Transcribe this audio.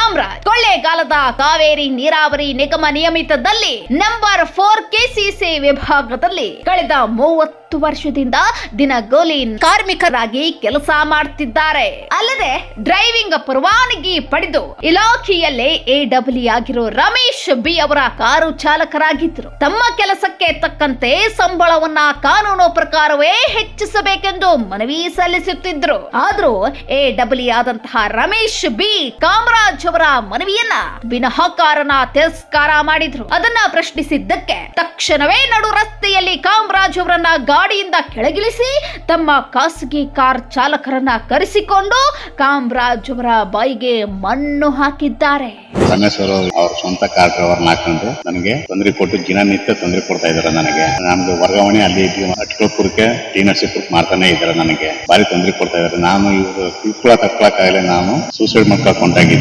ಕಾಮರಾಜ್ ಕೊಳ್ಳೇಗಾಲದ ಕಾವೇರಿ ನೀರಾವರಿ ನಿಗಮ ನಿಯಮಿತದಲ್ಲಿ number four KCC ವಿಭಾಗದಲ್ಲಿ ಕಳೆದ ಮೂವತ್ತು ವರ್ಷದಿಂದ ದಿನಗೂಲಿ ಕಾರ್ಮಿಕರಾಗಿ ಕೆಲಸ ಮಾಡ್ತಿದ್ದಾರೆ. ಅಲ್ಲದೆ ಡ್ರೈವಿಂಗ್ ಪರವಾನಗಿ ಪಡೆದು ಇಲಾಖೆಯಲ್ಲೇ ಡಬ್ಲ್ಯೂ ಆಗಿರೋ ರಮೇಶ್ ಬಿ ಅವರ ಕಾರು ಚಾಲಕರಾಗಿದ್ದರು. ತಮ್ಮ ಕೆಲಸಕ್ಕೆ ತಕ್ಕಂತೆ ಸಂಬಳವನ್ನ ಕಾನೂನು ಪ್ರಕಾರವೇ ಹೆಚ್ಚಿಸಬೇಕೆಂದು ಮನವಿ ಸಲ್ಲಿಸುತ್ತಿದ್ರು. ಆದ್ರೂ ಎ ಡಬ್ಲ್ಯೂ ಆದಂತಹ ರಮೇಶ್ ಬಿ ಕಾಮರಾಜ್ ಅವರ ಮನವಿಯನ್ನ ವಿನಹಕಾರನ ತಿರಸ್ಕಾರ ಮಾಡಿದ್ರು. ಅದನ್ನ ಪ್ರಶ್ನಿಸಿದ್ದಕ್ಕೆ ತಕ್ಷಣವೇ ನಡು ರಸ್ತೆಯಲ್ಲಿ ಕಾಮರಾಜ್ ಅವರನ್ನ ಗಾಡಿಯಿಂದ ಕೆಳಗಿಳಿಸಿ ತಮ್ಮ ಖಾಸಗಿ ಕಾರ್ ಚಾಲಕರನ್ನ ಕರೆಸಿಕೊಂಡು ಕಾಮರಾಜ್ ಅವರ ಬಾಯಿಗೆ ಮಣ್ಣು ಹಾಕಿದ್ದಾರೆ. ರಮೇಶ್ ಅವರು ಸ್ವಂತ ಕಾರ್ ಡ್ರೈವರ್ನ ಹಾಕೊಂಡು ನನಗೆ ತೊಂದರೆ ಕೊಟ್ಟು ದಿನನಿತ್ಯ ತೊಂದರೆ ಕೊಡ್ತಾ ಇದ್ದಾರೆ ನನಗೆ. ನಮ್ದು ವರ್ಗಾವಣೆ ಅಲ್ಲಿ ಇಲ್ಲಿ ಅಟ್ಕೊಳ್ಪುರಕ್ಕೆ ಟಿ ನರಸೀಪುರಕ್ಕೆ ಮಾಡ್ತಾನೆ ಇದ್ದಾರೆ ನನಗೆ. ಭಾರಿ ತೊಂದರೆ ಕೊಡ್ತಾ ಇದ್ದಾರೆ. ನಾನು ಇವರು ತಿಳ್ಕೊಳಕ್ ನಾನು ಸೂಸೈಡ್ ಮಾಡ್ಕೊಳಕ್ ಹೊಂಟಾಗಿದ್ದೆ.